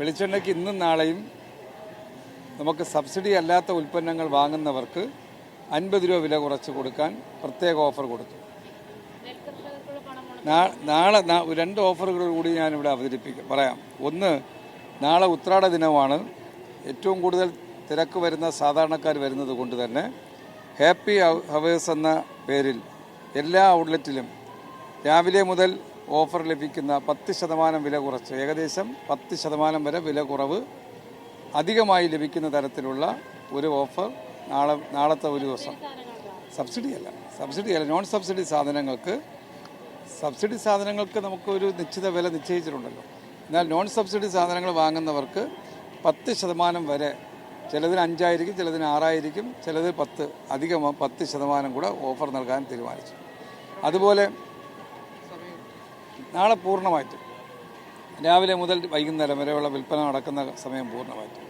വെളിച്ചെണ്ണയ്ക്ക് ഇന്നും നാളെയും നമുക്ക് സബ്സിഡി അല്ലാത്ത ഉൽപ്പന്നങ്ങൾ വാങ്ങുന്നവർക്ക് അൻപത് രൂപ വില കുറച്ച് കൊടുക്കാൻ പ്രത്യേക ഓഫർ കൊടുത്തു. നാളെ രണ്ട് ഓഫറുകൾ കൂടി ഞാനിവിടെ അവതരിപ്പിക്കാം പറയാം. ഒന്ന് നാളെ ഉത്രാട ദിനമാണ്. ഏറ്റവും കൂടുതൽ തിരക്ക് വരുന്ന സാധാരണക്കാർ വരുന്നത് കൊണ്ട് തന്നെ ഹാപ്പി ഹവ- ഹവേഴ്സ് എന്ന പേരിൽ എല്ലാ ഔട്ട്ലെറ്റിലും രാവിലെ മുതൽ ഓഫർ ലഭിക്കുന്ന പത്ത് ശതമാനം വില കുറച്ച് ഏകദേശം പത്ത് ശതമാനം വരെ വില കുറവ് അധികമായി ലഭിക്കുന്ന തരത്തിലുള്ള ഒരു ഓഫർ നാളെ നാളത്തെ ഒരു ദിവസം. സബ്സിഡി അല്ല. സബ്സിഡി അല്ല. നോൺ സബ്സിഡി സാധനങ്ങൾക്ക് സബ്സിഡി സാധനങ്ങൾക്ക് നമുക്കൊരു നിശ്ചിത വില നിശ്ചയിച്ചിട്ടുണ്ടല്ലോ. എന്നാൽ നോൺ സബ്സിഡി സാധനങ്ങൾ വാങ്ങുന്നവർക്ക് പത്ത് ശതമാനം വരെ ചിലതിന് അഞ്ചായിരിക്കും ചിലതിന് ആറായിരിക്കും ചിലത് പത്ത് അധികം പത്ത് ശതമാനം കൂടെ ഓഫർ നൽകാൻ തീരുമാനിച്ചു. അതുപോലെ നാളെ പൂർണമായിട്ടും. രാവിലെ മുതൽ വൈകുന്നേരം വരെയുള്ള വിൽപ്പന നടക്കുന്ന സമയം പൂർണമായിട്ടും.